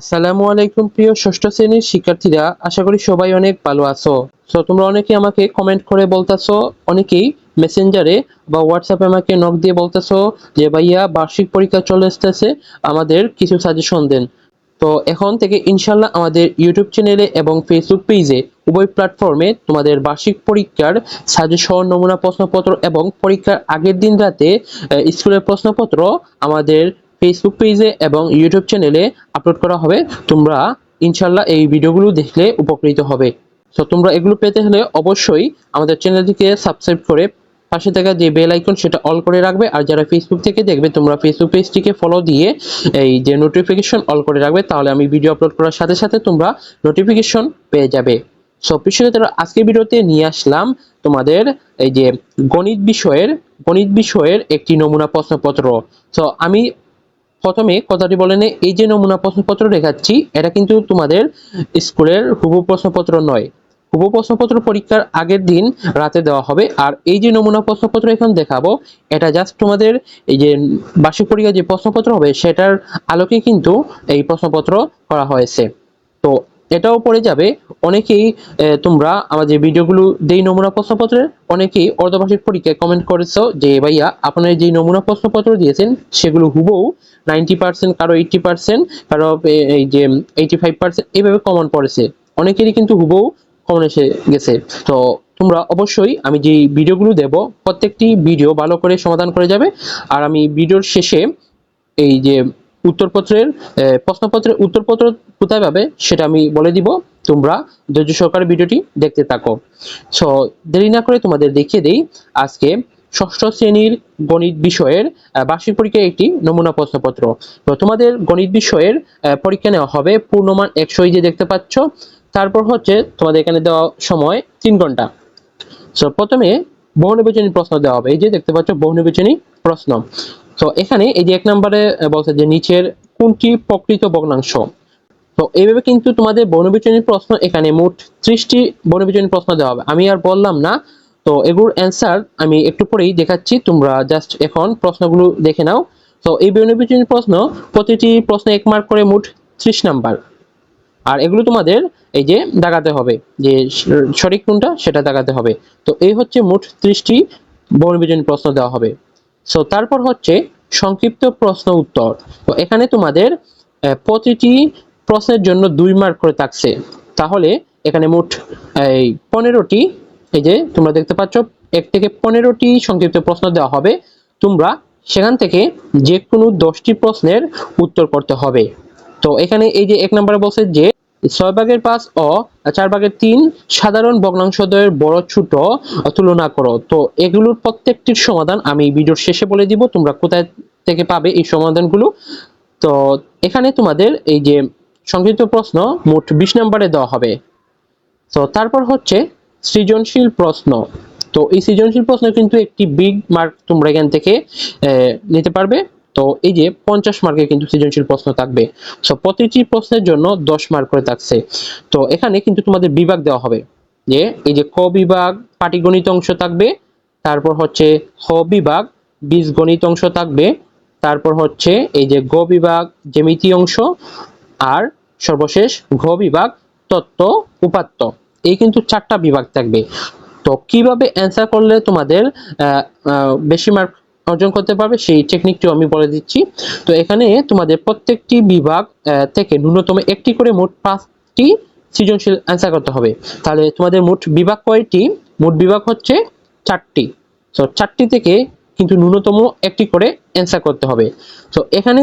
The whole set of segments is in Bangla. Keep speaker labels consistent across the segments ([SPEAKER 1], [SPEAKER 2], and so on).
[SPEAKER 1] আসসালামু আলাইকুম প্রিয় ষষ্ঠ শ্রেণির শিক্ষার্থীরা, আশা করি সবাই অনেক ভালো আছো। সো তোমরা অনেকে আমাকে কমেন্ট করে বলতাছো, অনেকেই মেসেঞ্জারে বা হোয়াটসঅ্যাপে আমাকে নক দিয়ে বলতেছো যে, ভাইয়া, বার্ষিক পরীক্ষা চলে আসতেছে, আমাদের কিছু সাজেশন দেন। তো এখন থেকে ইনশাল্লাহ আমাদের ইউটিউব চ্যানেলে এবং ফেসবুক পেজে উভয় প্ল্যাটফর্মে তোমাদের বার্ষিক পরীক্ষার সাজেশন নমুনা প্রশ্নপত্র এবং পরীক্ষার আগের দিন রাতে স্কুলের প্রশ্নপত্র আমাদের ফেসবুক পেজে এবং ইউটিউব চ্যানেলে আপলোড করা হবে। তোমরা ইনশাল্লাহ এই ভিডিওগুলো দেখলে উপকৃত হবে। তো তোমরা এগুলো পেতে হলে অবশ্যই আমাদের চ্যানেলটিকে সাবস্ক্রাইব করে পাশে থাকা যে বেল আইকন সেটা অল করে রাখবে। আর যারা ফেসবুক থেকে দেখবে, তোমরা ফেসবুক পেজটিকে ফলো দিয়ে এই যে নোটিফিকেশন অল করে রাখবে, তাহলে আমি ভিডিও আপলোড করার সাথে সাথে তোমরা নোটিফিকেশন পেয়ে যাবে। সো প্রিয় আজকের ভিডিওতে নিয়ে আসলাম তোমাদের এই যে গণিত বিষয়ের গণিত বিষয়ের একটি নমুনা প্রশ্নপত্র। তো আমি প্রথমে কথাটি বলেন, এই যে নমুনা প্রশ্নপত্র দেখাচ্ছি, এটা কিন্তু তোমাদের স্কুলের হুবহু প্রশ্নপত্র নয়। হুবহু প্রশ্নপত্র পরীক্ষার আগের দিন রাতে দেওয়া হবে। আর এই যে নমুনা প্রশ্নপত্র এখন দেখাবো, এটা জাস্ট তোমাদের এই যে বার্ষিক পরীক্ষার যে প্রশ্নপত্র হবে, সেটার আলোকে কিন্তু এই প্রশ্নপত্র করা হয়েছে। তো এটাও পড়ে যাবে। অনেকেই তোমরা আমাদের ভিডিওগুলো যেই নমুনা প্রশ্নপত্রের অনেকেই অর্ধবার্ষিক পরীক্ষায় কমেন্ট করেছ যে, ভাইয়া, আপনার যে নমুনা প্রশ্নপত্র দিয়েছেন, সেগুলো হুবহু নাইনটি পার্সেন্ট, কারও এইটটি পার্সেন্ট, কারও এই যে এইটি ফাইভ পার্সেন্ট, এইভাবে কমন পড়েছে। অনেকেরই কিন্তু হুবহু কমন এসে গেছে। তো তোমরা অবশ্যই আমি যে ভিডিওগুলো দেব, প্রত্যেকটি ভিডিও ভালো করে সমাধান করে যাবে। আর আমি ভিডিওর শেষে এই যে উত্তরপত্রের প্রশ্নপত্রের উত্তরপত্র কোথায় পাবে সেটা আমি বলে দিব। তোমরা ধৈর্য সহকারে ভিডিওটি দেখতে থাকো। সো দেরি না করে তোমাদের দেখিয়ে দেই, আজকে ষষ্ঠ শ্রেণির গণিত বিষয়ের বার্ষিক পরীক্ষার একটি নমুনা প্রশ্নপত্র। তোমাদের গণিত বিষয়ের পরীক্ষা নেওয়া হবে, পূর্ণমান একশো যে দেখতে পাচ্ছ, তারপর হচ্ছে তোমাদের এখানে দেওয়া সময় তিন ঘণ্টা। সো প্রথমে বহুনির্বাচনী প্রশ্ন দেওয়া হবে, এই যে দেখতে পাচ্ছ বহুনির্বাচনী প্রশ্ন। তো এখানে এই যে এক নম্বরে বলছে যে নিচের কোনটি প্রকৃত ভগ্নাংশ? তো এইভাবে কিন্তু তোমাদের বর্ণবিচনী প্রশ্ন এখানে মোট ত্রিশটি বর্ণবিচনী প্রশ্ন দেওয়া হবে। আমি আর বললাম না তো এগুলোর অ্যান্সার আমি একটু পরেই দেখাচ্ছি। তোমরা জাস্ট এখন প্রশ্নগুলো দেখে নাও। তো এই বর্ণবিচনী প্রশ্ন, প্রতিটি প্রশ্নে এক মার্ক করে মোট ত্রিশ নাম্বার আর এগুলো তোমাদের এই যে দাগাতে হবে, যে সঠিক কোনটা সেটা দাগাতে হবে। তো এই হচ্ছে মোট ত্রিশটি বর্ণবিজনী প্রশ্ন দেওয়া হবে। সো তারপর হচ্ছে সংক্ষিপ্ত প্রশ্ন উত্তর। তো এখানে তোমাদের প্রতিটি প্রশ্নের জন্য দুই মার্ক করে থাকছে। তাহলে এখানে মোট, এই, পনেরোটি এই যে তোমরা দেখতে পাচ্ছ, এক থেকে পনেরোটি সংক্ষিপ্ত প্রশ্ন দেওয়া হবে। তোমরা সেখান থেকে যে কোনো দশটি প্রশ্নের উত্তর করতে হবে। তো এখানে এই যে এক নম্বরে বলছে যে, ছয় ভাগের পাঁচ ও চার ভাগের তিন সাধারণ ভগ্নাংশদ্বয়ের বড় ছোট তুলনা করো। তো এগুলোর প্রত্যেকটির সমাধান আমি ভিডিওর শেষে বলে দিব, তোমরা কোথায় থেকে পাবে এই সমাধানগুলো। তো এখানে তোমাদের এই যে সংক্ষিপ্ত প্রশ্ন মোট বিশ নম্বরে দেওয়া হবে। তো তারপর হচ্ছে সৃজনশীল প্রশ্ন। তো এই সৃজনশীল প্রশ্ন কিন্তু একটি বিগ মার্ক তোমরা এখান থেকে নিতে পারবে। তো এই যে পঞ্চাশ মার্কের কিন্তু সৃজনশীল প্রশ্ন থাকবে। সো প্রতিটি প্রশ্নের জন্য দশ মার্ক করে থাকছে। তো এখানে কিন্তু তোমাদের বিভাগ দেওয়া হবে। যে এই যে ক বিভাগ, পাটিগণিত অংশ থাকবে। তারপর হচ্ছে হ বিভাগ, বীজগণিত অংশ থাকবে। তারপর হচ্ছে এই যে গ বিভাগ, জ্যামিতি অংশ। আর সর্বশেষ ঘ বিভাগ, তত্ত্ব, উপাত্ত। এই কিন্তু চারটা বিভাগ থাকবে। তো কীভাবে অ্যান্সার করলে তোমাদের বেশি মার্ক অর্জন করতে পারবে সেই টেকনিকটিও আমি বলে দিচ্ছি। তো এখানে তোমাদের প্রত্যেকটি বিভাগ থেকে ন্যূনতম একটি করে মোট পাঁচটি সৃজনশীল অ্যান্সার করতে হবে। তাহলে তোমাদের মোট বিভাগ কয়টি? মোট বিভাগ হচ্ছে চারটি। তো চারটি থেকে কিন্তু ন্যূনতম একটি করে অ্যান্সার করতে হবে। তো এখানে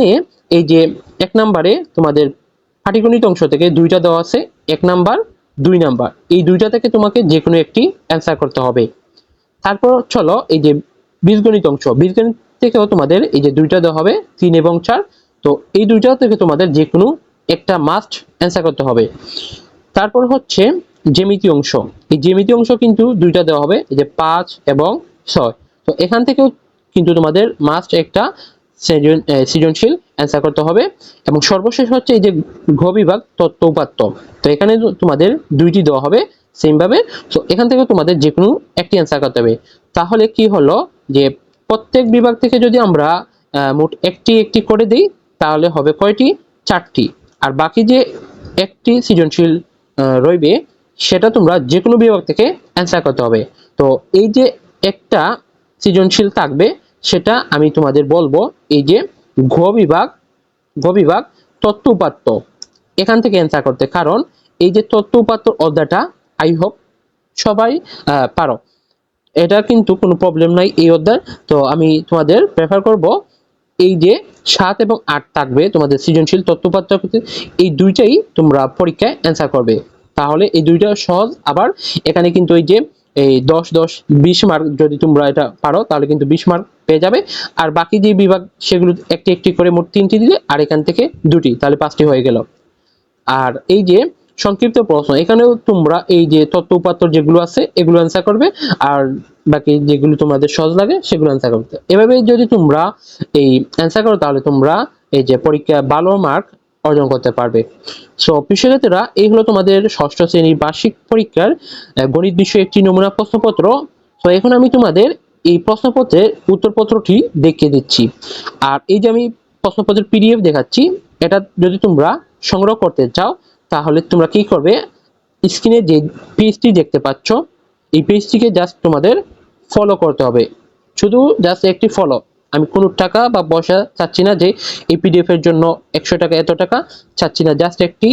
[SPEAKER 1] এই যে এক নাম্বারে তোমাদের পাটিগণিত অংশ থেকে দুইটা দেওয়া আছে। এক নাম্বার দুই নাম্বার। এই দুইটা থেকে তোমাকে যে কোনো একটি অ্যান্সার করতে হবে। তারপর চলো এই যে বীজগণিত অংশ। বীজগণিত থেকেও তোমাদের এই যে দুইটা দেওয়া হবে, তিন এবং চার। তো এই দুইটা থেকে তোমাদের যে কোনো একটা মাস্ট অ্যান্সার করতে হবে। তারপর হচ্ছে জ্যামিতি অংশ। এই জ্যামিতি অংশ কিন্তু দুইটা দেওয়া হবে, এই যে পাঁচ এবং ছয়। তো এখান থেকেও কিন্তু তোমাদের মাস্ট একটা সৃজনশীল অ্যান্সার করতে হবে। এবং সর্বশেষ হচ্ছে এই যে ঘ বিভাগ তত্ত্ব উপাত্ত। তো এখানে তোমাদের দুইটি দেওয়া হবে সেম ভাবে। তো এখান থেকে তোমাদের যে কোনো একটি অ্যান্সার করতে হবে। তাহলে কি হলো যে প্রত্যেক বিভাগ থেকে যদি আমরা মোট একটি একটি করে দিই, তাহলে হবে কয়টি? চারটি। আর বাকি যে একটি সৃজনশীল রইবে, সেটা তোমরা যে কোনো বিভাগ থেকে অ্যান্সার করতে হবে। তো এই যে একটা সৃজনশীল থাকবে সেটা আমি তোমাদের বলব, এই যে ঘ বিভাগ গ বিভাগ তত্ত্ব উপাত্ত এখান থেকে অ্যান্সার করতে। কারণ এই যে তত্ত্ব উপাত্ত অধ্যায়টা আই হোপ সবাই পারো। এটা কিন্তু কোনো প্রবলেম নাই এই অধ্যায়। তো আমি তোমাদের প্রেফার করব, এই যে সাত এবং আট থাকবে তোমাদের সৃজনশীল তত্ত্বপাত্র এই দুইটাই তোমরা পরীক্ষায় অ্যান্সার করবে। তাহলে এই দুইটা সহজ। আবার এখানে কিন্তু এই যে এই দশ দশ বিশ মার্ক যদি তোমরা এটা পারো, তাহলে কিন্তু বিশ মার্ক পেয়ে যাবে। আর বাকি যে বিভাগ, সেগুলো একটি একটি করে মোট তিনটি দিলে, আর এখান থেকে দুটি, তাহলে পাঁচটি হয়ে গেল। আর এই যে সংক্ষিপ্ত প্রশ্ন, এখানেও তোমরা এই যে তত্ত্ব উপাত্ত যেগুলো আছে, এগুলো অ্যান্সার করবে, আর বাকি যেগুলো তোমাদের সহজ লাগে, সেগুলো অ্যান্সার করতে এভাবে যদি তোমরা এই অ্যান্সার করো, তাহলে তোমরা এই যে পরীক্ষা ভালো মার্ক অর্জন করতে পারবে। সো কৃষকেরা এই হলো তোমাদের ষষ্ঠ শ্রেণির বার্ষিক পরীক্ষার গণিত বিষয়ে একটি নমুনা প্রশ্নপত্র। তো এখন আমি তোমাদের এই প্রশ্নপত্রের উত্তরপত্রটি দেখিয়ে দিচ্ছি। আর এই যে আমি প্রশ্নপত্রের পিডিএফ দেখাচ্ছি, এটা যদি তোমরা সংগ্রহ করতে চাও, তাহলে তোমরা কি করবে? স্ক্রিনে যে পেজটি দেখতে পাচ্ছ, এই পেজটিকে জাস্ট তোমাদের ফলো করতে হবে। শুধু জাস্ট একটি ফলো আমি কোনো টাকা বা পয়সা চাচ্ছি না যে এই পিডিএফ এর জন্য একশো টাকা, এত টাকা চাচ্ছি না। জাস্ট একটি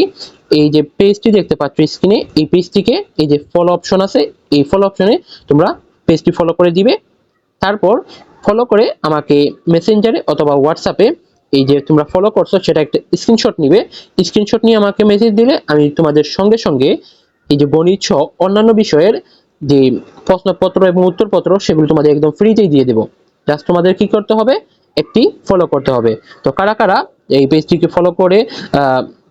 [SPEAKER 1] এই যে পেজটি দেখতে পাচ্ছ স্ক্রিনে এই পেজটিকে এই যে ফলো অপশন আছে, এই ফলো অপশনে তোমরা পেজটি ফলো করে দিবে। তারপর ফলো করে আমাকে মেসেঞ্জারে অথবা হোয়াটসঅ্যাপে এই যে তোমরা ফলো করছ, সেটা একটা স্ক্রিনশট নিবে। স্ক্রিনশট নিয়ে আমাকে মেসেজ দিলে আমি তোমাদের সঙ্গে সঙ্গে এই যে গণিত সহ অন্যান্য বিষয়ের যে প্রশ্নপত্র এবং উত্তরপত্র, সেগুলো তোমাদের একদম ফ্রিতেই দিয়ে দেবো। জাস্ট তোমাদের কি করতে হবে? একটি ফলো করতে হবে। তো কারা কারা এই পেজটিকে ফলো করে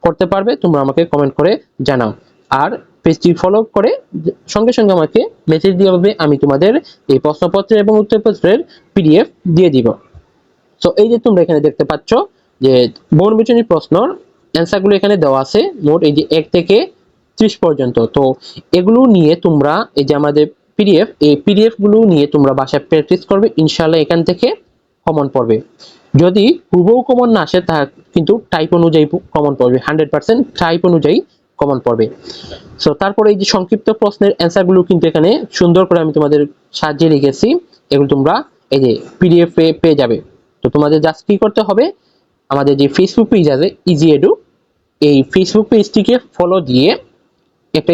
[SPEAKER 1] করতে পারবে, তোমরা আমাকে কমেন্ট করে জানাও। আর পেজটি ফলো করে সঙ্গে সঙ্গে আমাকে মেসেজ দিয়ে হবে আমি তোমাদের এই প্রশ্নপত্র এবং উত্তরপত্রের পিডিএফ দিয়ে দিব। সো এই যে তোমরা এখানে দেখতে পাচ্ছ যে বনবিচনী প্রশ্নর অ্যান্সারগুলো এখানে দেওয়া আছে, মোট এই যে এক থেকে ত্রিশ পর্যন্ত। তো এগুলো নিয়ে তোমরা এই যে আমাদের পিডিএফ এই পিডিএফগুলো নিয়ে তোমরা বাসায় প্র্যাকটিস করবে ইনশাল্লাহ এখান থেকে কমন পড়বে। যদি হুবহু কমন না আসে, তা কিন্তু টাইপ অনুযায়ী কমন পড়বে হান্ড্রেড পার্সেন্ট টাইপ অনুযায়ী কমন পড়বে। সো তারপরে এই যে সংক্ষিপ্ত প্রশ্নের অ্যান্সারগুলো কিন্তু এখানে সুন্দর করে আমি তোমাদের সাহায্যে লিখেছি, এগুলো তোমরা এই যে পিডিএফ এ পেয়ে যাবে। তো তোমাদের জাস্ট কি করতে হবে? আমাদের যে ফেসবুক পেজ আছে ইজি এডু এই ফেসবুক পেজটিকে ফলো দিয়ে একটা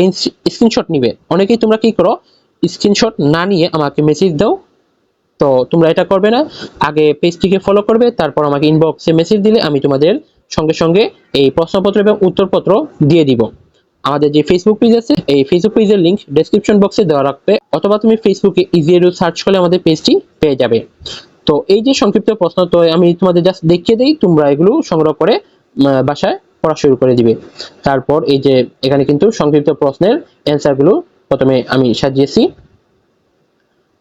[SPEAKER 1] স্ক্রিনশট নিবে। অনেকেই তোমরা কি করো স্ক্রিনশট না নিয়ে আমাকে মেসেজ দাও। তো তোমরা এটা করবে না। আগে পেজটিকে ফলো করবে, তারপর আমাকে ইনবক্সে মেসেজ দিলে আমি তোমাদের সঙ্গে সঙ্গে এই প্রশ্নপত্র এবং উত্তরপত্র দিয়ে দিব। আমাদের যে ফেসবুক পেজ আছে, এই ফেসবুক পেজের লিঙ্ক ডেসক্রিপশন বক্সে দেওয়া রাখবে, অথবা তুমি ফেসবুকে ইজি সার্চ করলে আমাদের পেজটি পেয়ে যাবে। তো এই যে সংক্ষিপ্ত প্রশ্ন, তো আমি তোমাদের জাস্ট দেখিয়ে দিই, তোমরা এগুলো সংগ্রহ করে বাসায় পড়া শুরু করে দিবে। তারপর এই যে এখানে কিন্তু সংক্ষিপ্ত প্রশ্নের অ্যান্সারগুলো প্রথমে আমি সাজিয়েছি।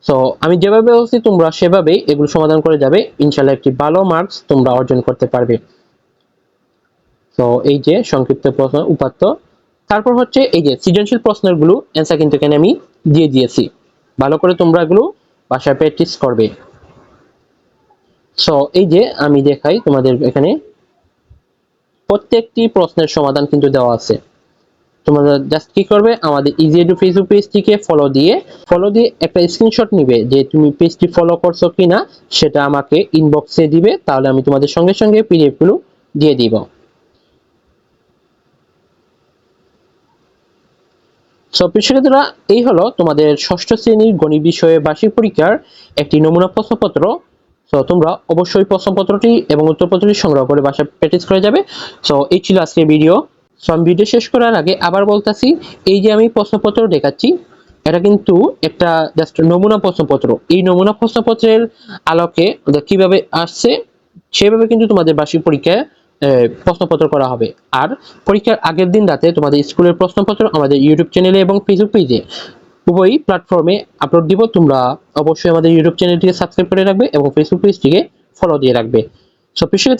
[SPEAKER 1] সো আমি যেভাবে বলছি, তোমরা সেভাবেই এগুলো সমাধান করে যাবে। ইনশাল্লাহ একটি ভালো মার্কস তোমরা অর্জন করতে পারবে। তো এই যে সংক্ষিপ্ত প্রশ্ন, উপাত্ত। তারপর হচ্ছে এই যে সৃজনশীল প্রশ্নেরগুলো অ্যান্সার কিন্তু এখানে আমি দিয়ে দিয়েছি। ভালো করে তোমরা এগুলো বাসায় প্র্যাকটিস করবে। সো এই যে আমি দেখাই তোমাদের এখানে প্রত্যেকটি প্রশ্নের সমাধান কিন্তু দেওয়া আছে। তোমরা জাস্ট কি করবে? আমাদের ইজি এডু ফেসবুক পেজটিকে ফলো দিয়ে ফলো দিয়ে একটা স্ক্রিনশট নিবে যে তুমি পেজটি ফলো করছ কিনা, সেটা আমাকে ইনবক্সে দিবে, তাহলে আমি তোমাদের সঙ্গে সঙ্গে পিডিএফগুলো দিয়ে দিব। সো শিক্ষার্থীরা এই হলো তোমাদের ষষ্ঠ শ্রেণির গণিত বিষয়ে বার্ষিক পরীক্ষার একটি নমুনা প্রশ্নপত্র। তো তোমরা অবশ্যই প্রশ্নপত্রটি এবং উত্তরপত্রটি সংগ্রহ করে বাসায় প্র্যাকটিস করে যাবে। সো এই ছিল আজকের ভিডিও সো আমি ভিডিও শেষ করার আগে আবার বলতাছি, এই যে আমি প্রশ্নপত্র দেখাচ্ছি, এটা কিন্তু একটা জাস্ট নমুনা প্রশ্নপত্র। এই নমুনা প্রশ্নপত্রের আলোকে কীভাবে আসছে, সেভাবে কিন্তু তোমাদের বার্ষিক পরীক্ষায় প্রশ্নপত্র করা হবে। আর পরীক্ষার আগের দিন রাতে তোমাদের স্কুলের প্রশ্নপত্র আমাদের ইউটিউব চ্যানেলে এবং ফেসবুক পেজে উভয় প্ল্যাটফর্মে আপলোড দিব। তোমরা অবশ্যই আমাদের ইউটিউব চ্যানেলটিকে সাবস্ক্রাইব করে রাখবে এবং ফেসবুক পেজটিকে ফলো দিয়ে রাখবে। সো প্রিয়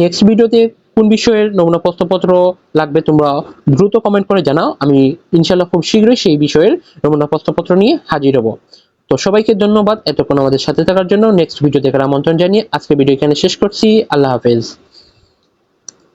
[SPEAKER 1] নেক্সট ভিডিওতে কোন বিষয়ের নমুনা প্রশ্নপত্র লাগবে তোমরা দ্রুত কমেন্ট করে জানাও। আমি ইনশাল্লাহ খুব শীঘ্রই সেই বিষয়ের নমুনা প্রশ্নপত্র নিয়ে হাজির হব। তো সবাইকে ধন্যবাদ। এতক্ষণ আমাদের সাথে থাকার জন্য নেক্সট ভিডিও দেখার আমন্ত্রণ জানিয়ে আজকে ভিডিও এখানে শেষ করছি। আল্লাহ হাফেজ।